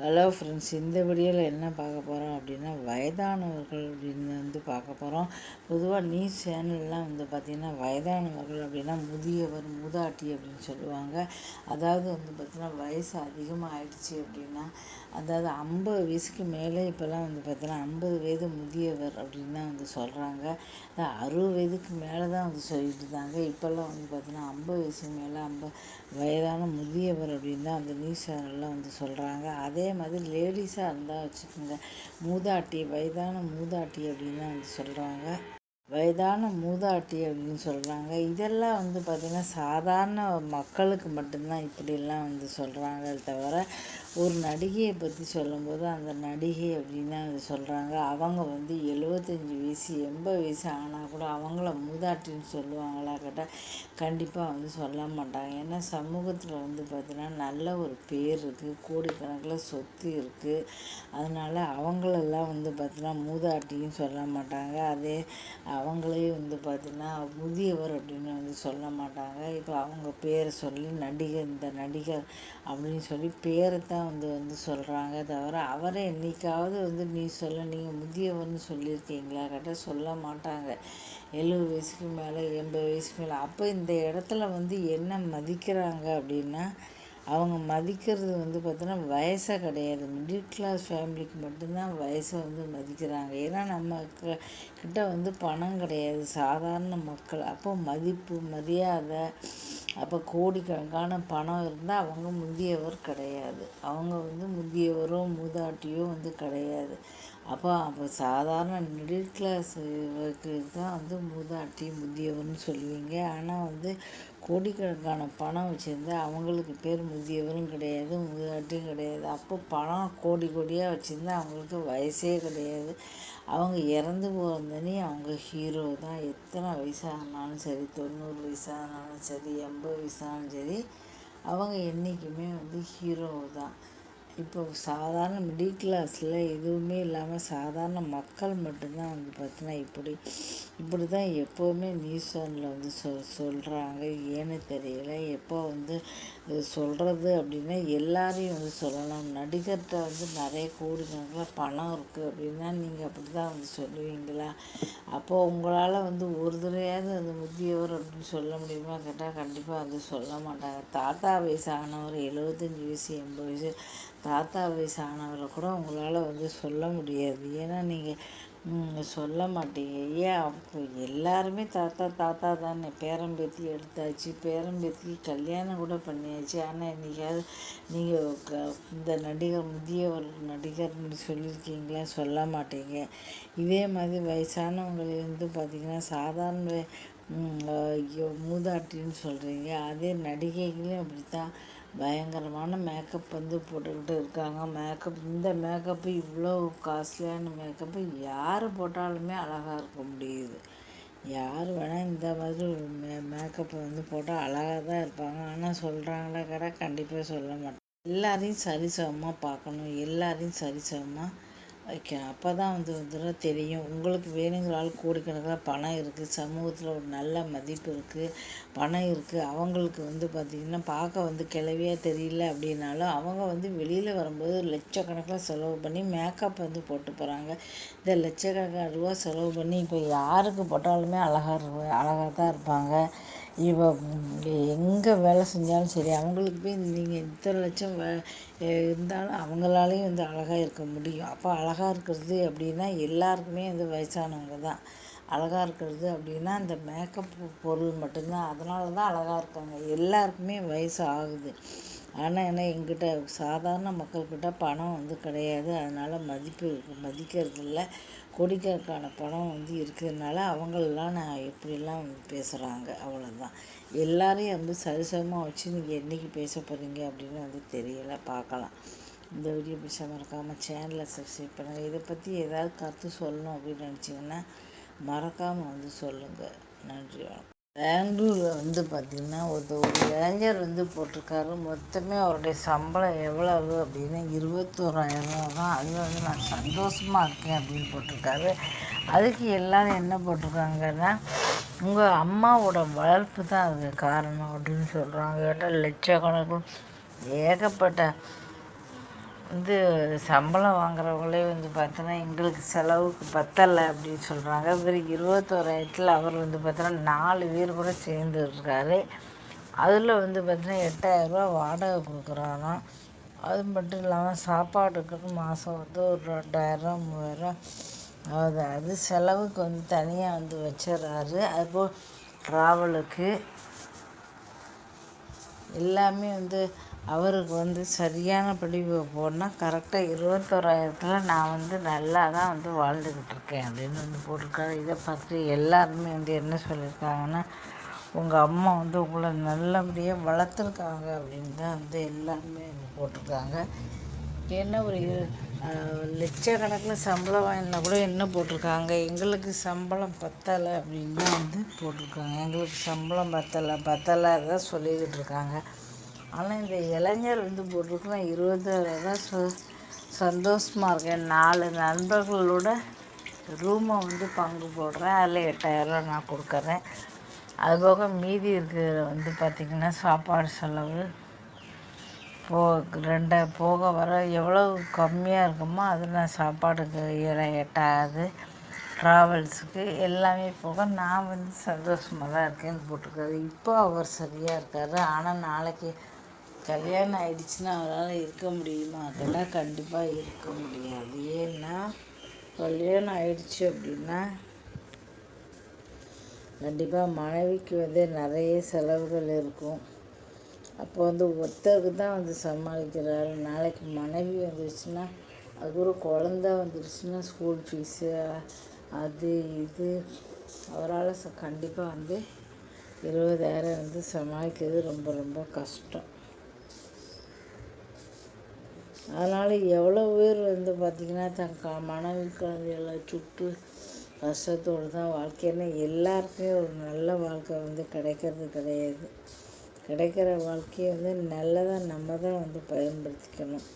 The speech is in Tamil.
ஹலோ ஃப்ரெண்ட்ஸ் இந்த வீடியோவில் என்ன பார்க்க போகிறோம் அப்படின்னா வயதானவர்கள் அப்படின்னு வந்து பார்க்க போகிறோம் பொதுவாக நியூஸ் சேனல்லாம் வந்து பார்த்திங்கன்னா வயதானவர்கள் அப்படின்னா முதியவர் மூதாட்டி அப்படின்னு சொல்லுவாங்க. அதாவது வந்து பார்த்திங்கன்னா வயசு அதிகமாக ஆயிடுச்சு அப்படின்னா அதாவது ஐம்பது வயசுக்கு மேலே இப்போல்லாம் வந்து பார்த்திங்கன்னா ஐம்பது வயது முதியவர் அப்படின்னு தான் வந்து சொல்கிறாங்க அறுபது வயதுக்கு மேலே தான் வந்து சொல்லிட்டு இருந்தாங்க இப்போல்லாம் வந்து பார்த்திங்கன்னா ஐம்பது வயசுக்கு மேலே ஐம்பது வயதான முதியவர் அப்படின்னு தான் அந்த நியூஸ் சேனல்லாம் வந்து சொல்கிறாங்க அதே மாதிரி லேடிஸாக இருந்தால் வச்சுக்கோங்க. மூதாட்டி வயதான மூதாட்டி அப்படின்னு வந்து சொல்கிறாங்க வயதான மூதாட்டி அப்படின்னு சொல்கிறாங்க இதெல்லாம் வந்து பார்த்திங்கன்னா சாதாரண மக்களுக்கு மட்டும்தான் இப்படிலாம் வந்து சொல்கிறாங்க தவிர ஒரு நடிகையை பற்றி சொல்லும்போது அந்த நடிகை அப்படின்னு தான் அது சொல்கிறாங்க அவங்க வந்து எழுபத்தஞ்சி வயசு எண்பது வயசு ஆனால் கூட அவங்கள மூதாட்டின்னு சொல்லுவாங்களா கேட்டால் கண்டிப்பாக வந்து சொல்ல மாட்டாங்க. ஏன்னா சமூகத்தில் வந்து பார்த்திங்கன்னா நல்ல ஒரு பேர் இருக்குது கோடிக்கணக்கில் சொத்து இருக்குது அதனால் அவங்களெல்லாம் வந்து பார்த்திங்கன்னா மூதாட்டின்னு சொல்ல மாட்டாங்க. அதே அவங்களே வந்து பார்த்திங்கன்னா முதியவர் அப்படின்னு வந்து சொல்ல மாட்டாங்க. இப்போ அவங்க பேரை சொல்லி நடிகர் இந்த நடிகர் அப்படின்னு சொல்லி பேரை தான் வந்து வந்து சொல்கிறாங்க தவிர அவரை என்றைக்காவது வந்து நீ சொல்ல நீங்கள் முதியவர்னு சொல்லியிருக்கீங்களா? கேட்டால் சொல்ல மாட்டாங்க. எழுபது வயசுக்கு மேலே எண்பது வயசுக்கு மேலே. அப்போ இந்த இடத்துல வந்து என்ன மதிக்கிறாங்க அப்படின்னா அவங்க மதிக்கிறது வந்து பார்த்தோன்னா வயசை கிடையாது. மிடில் கிளாஸ் ஃபேமிலிக்கு மட்டும்தான் வயசை வந்து மதிக்கிறாங்க. ஏன்னா நம்ம கிட்ட வந்து பணம் கிடையாது. சாதாரண மக்கள். அப்போ மதிப்பு மரியாதை அப்போ கோடிக்கணக்கான பணம் இருந்தால் அவங்க முதியவர் கிடையாது. அவங்க வந்து முதியவரோ மூதாட்டியோ வந்து கிடையாது. அப்போ அப்போ சாதாரண மிடில் கிளாஸ் தான் வந்து மூதாட்டி முதியவர்னு சொல்லுவீங்க. ஆனால் வந்து கோடிக்கணக்கான பணம் வச்சுருந்தா அவங்களுக்கு பேர் முதியவரும் கிடையாது மூதாட்டியும் கிடையாது. அப்போ பணம் கோடி கோடியாக வச்சுருந்தா அவங்களுக்கு வயசே கிடையாது. அவங்க இறந்து போகிறந்தனே அவங்க ஹீரோ தான். எத்தனை வயசானாலும் சரி தொண்ணூறு வயசானாலும் சரி எண்பது வயசானாலும் சரி அவங்க என்றைக்குமே வந்து ஹீரோ தான். இப்போ சாதாரண மிடில் கிளாஸில் எதுவுமே இல்லாமல் சாதாரண மக்கள் மட்டும்தான் வந்து பார்த்தீங்கன்னா இப்படி இப்படி தான் எப்போவுமே நியூஸ் சேனலில் வந்து சொ சொல்கிறாங்க ஏன்னு தெரியல. எப்போ வந்து சொல்கிறது அப்படின்னா எல்லாரையும் வந்து சொல்லலாம். நடிகர்கிட்ட வந்து நிறைய கோடிக்கணக்கில் பணம் இருக்குது அப்படின்னா நீங்கள் அப்படி தான் வந்து சொல்லுவீங்களா? அப்போது உங்களால் வந்து ஒரு தடவையாவது அந்த முதியவர் அப்படின்னு சொல்ல முடியுமா? கேட்டால் கண்டிப்பாக வந்து சொல்ல மாட்டாங்க. தாத்தா வயசானவர் எழுபத்தஞ்சி வயசு எண்பது வயசு தாத்தா வயசு ஆனவரை கூட உங்களால் வந்து சொல்ல முடியாது. ஏன்னா நீங்கள் சொல்ல மாட்டீங்க. ஏன் அப்போ எல்லாருமே தாத்தா தாத்தா தானே. பேரம்பேத்தி எடுத்தாச்சு. பேரம்பேத்தி கல்யாணம் கூட பண்ணியாச்சு. ஆனால் இன்றைக்காவது நீங்கள் க இந்த நடிகர் முதியவர் நடிகர்னு சொல்லியிருக்கீங்களா சொல்ல மாட்டீங்க. இதே மாதிரி வயசானவங்களை வந்து பார்த்திங்கன்னா சாதாரண மூதாட்டின்னு சொல்கிறீங்க அதே நடிகைகளும் அப்படி தான் பயங்கரமான மேக்கப் வந்து போட்டுக்கிட்டு இருக்காங்க. மேக்கப் இந்த மேக்கப்பு இவ்வளோ காஸ்ட்லியான மேக்கப்பு யார் போட்டாலுமே அழகாக இருக்க முடியுது. யார் வேணால் இந்த மாதிரி மே மேக்கப்பை வந்து போட்டால் அழகாக தான் இருப்பாங்க. ஆனால் சொல்கிறாங்களே கடை கண்டிப்பாக சொல்ல மாட்டேன் எல்லாரையும் சரிசமமாக பார்க்கணும். எல்லாரையும் சரிசமமாக வைக்கணும் அப்போ தான் வந்து வந்து தெரியும். உங்களுக்கு வேணுங்கிற ஆள் கோடிக்கணக்கில் பணம் இருக்குது சமூகத்தில் ஒரு நல்ல மதிப்பு இருக்குது பணம் இருக்குது அவங்களுக்கு வந்து பார்த்திங்கன்னா பார்க்க வந்து கிளவியாக தெரியல அப்படின்னாலும் அவங்க வந்து வெளியில் வரும்போது லட்சக்கணக்கில் செலவு பண்ணி மேக்கப் வந்து போட்டு போகிறாங்க இந்த லட்சக்கணக்கான ரூபா செலவு பண்ணி இப்போ யாருக்கு போட்டாலுமே அழகாக அழகாக தான் இருப்பாங்க. இவ எங்கே வேலை செஞ்சாலும் சரி அவங்களுக்கு போய் நீங்கள் இத்தனை லட்சம் வே இருந்தாலும் அவங்களாலையும் வந்து அழகாக இருக்க முடியும். அப்போ அழகாக இருக்கிறது அப்படின்னா எல்லாருக்குமே வந்து வயசானவங்க தான். அழகாக இருக்கிறது அப்படின்னா அந்த மேக்கப் பொருள் மட்டும்தான். அதனால தான் அழகாக இருக்காங்க. எல்லாருக்குமே வயசு ஆகுது. ஆனால் என்ன எங்கிட்ட சாதாரண மக்கள்கிட்ட பணம் வந்து கிடையாது. அதனால் மதிப்பு மதிக்கிறது இல்லை கோடிக்கணக்கான பணம் வந்து இருக்கிறதுனால அவங்களெலாம் நான் எப்படிலாம் பேசுகிறாங்க அவ்வளோதான் எல்லாரையும் வந்து சரிசமமாக வச்சு நீங்கள் என்றைக்கு பேச போகிறீங்க அப்படின்னு வந்து தெரியலை பார்க்கலாம். இந்த வீடியோ பிடிச்சா மறக்காமல் சேனலை சப்ஸ்கிரைப் பண்ணுங்கள் இதை பற்றி ஏதாவது கருத்து சொல்லணும் அப்படின்னு நினச்சிங்கன்னா மறக்காமல் வந்து சொல்லுங்கள் நன்றி வணக்கம். பெங்களூரில் வந்து பார்த்திங்கன்னா ஒரு ஒரு இளைஞர் வந்து போட்டிருக்காரு. மொத்தமே அவருடைய சம்பளம் எவ்வளவு அப்படின்னு இருபத்தோராயிரம் தான் அதில் வந்து நான் சந்தோஷமாக இருக்கேன் அப்படின்னு போட்டிருக்காரு. அதுக்கு எல்லோரும் என்ன போட்டிருக்காங்கன்னா உங்கள் அம்மாவோட வளர்ப்பு தான் அதுக்கு காரணம் அப்படின்னு சொல்கிறாங்க ஏன்னா லட்சக்கணக்கில் ஏகப்பட்ட வந்து சம்பளம் வாங்குறவங்களே வந்து பார்த்தோன்னா எங்களுக்கு செலவுக்கு பத்தலை அப்படின்னு சொல்கிறாங்க இவர் இருபத்தோராயிரத்தில் அவர் வந்து பார்த்தோன்னா நாலு பேர் கூட சேர்ந்து இருக்காரு. அதில் வந்து பார்த்தோன்னா எட்டாயிரரூபா வாடகை கொடுக்குறாராம் அது மட்டும் இல்லாமல் சாப்பாட்டுக்கு மாதம் வந்து ஒரு ரெண்டாயிரரூவா மூவாயிரரூவா ஆகுது அது செலவுக்கு வந்து தனியாக வந்து வச்சிடுறாரு. அதுபோல் ட்ராவலுக்கு எல்லாமே வந்து அவருக்கு வந்து சரியான படிப்பு போனால் கரெக்டாக இருபத்தோராயிரத்தில் நான் வந்து நல்லா தான் வந்து வாழ்ந்துக்கிட்டு இருக்கேன் அப்படின்னு வந்து போட்டிருக்காரு. இதை பார்த்து எல்லாருமே வந்து என்ன சொல்லியிருக்காங்கன்னா உங்கள் அம்மா வந்து உங்களை நல்லபடியாக வளர்த்துருக்காங்க அப்படின்னு தான் வந்து எல்லாருமே வந்து போட்டிருக்காங்க. என்ன ஒரு லட்சக்கணக்கில் சம்பளம் வாங்கினா கூட என்ன போட்டிருக்காங்க? எங்களுக்கு சம்பளம் பத்தலை அப்படின்னு தான் வந்து போட்டிருக்காங்க. எங்களுக்கு சம்பளம் பத்தலை பத்தலை தான் சொல்லிக்கிட்டு இருக்காங்க. ஆனால் இந்த இளைஞர் வந்து போட்டிருக்கலாம் இருபதாயிரம் ச சந்தோஷமாக இருக்கேன். நாலு நண்பர்களோட ரூமை வந்து பங்கு போடுறேன். அதில் எட்டாயிரம் நான் கொடுக்குறேன். அதுபோக மீதி இருக்கிற வந்து பார்த்திங்கன்னா சாப்பாடு செலவு போ ரெண்டை போக வர எவ்வளோ கம்மியாக இருக்குமோ அது நான் சாப்பாடுக்கு எட்டாவது ட்ராவல்ஸுக்கு எல்லாமே போக நான் வந்து சந்தோஷமாக தான் இருக்கேன்னு போட்டிருக்காரு. இப்போ அவர் சரியாக இருக்கார். ஆனால் நாளைக்கு கல்யாணம் ஆயிடுச்சுன்னா அவரால் இருக்க முடியுமா? அதெல்லாம் கண்டிப்பாக இருக்க முடியாது. ஏன்னா கல்யாணம் ஆயிடுச்சு அப்படின்னா கண்டிப்பாக மனைவிக்கு வந்து நிறைய செலவுகள் இருக்கும். அப்போ வந்து ஒருத்தருக்கு தான் வந்து சமாளிக்கிறாரு நாளைக்கு மனைவி வந்துருச்சுன்னா அது ஒரு குழந்த வந்துருச்சுன்னா ஸ்கூல் ஃபீஸு அது இது அவரால் ச கண்டிப்பாக வந்து இருபதாயிரம் வந்து சமாளிக்கிறது ரொம்ப ரொம்ப கஷ்டம். அதனால் எவ்வளோ பேர் வந்து பார்த்திங்கன்னா தன் க மனைவி குழந்தைகளை சுட்டு கஷ்டத்தோடு தான் வாழ்க்கைன்னு எல்லாருக்குமே ஒரு நல்ல வாழ்க்கை வந்து கிடைக்கிறது கிடையாது. கிடைக்கிற வாழ்க்கையை வந்து நல்லதாக நம்ம தான் வந்து பயன்படுத்திக்கணும்.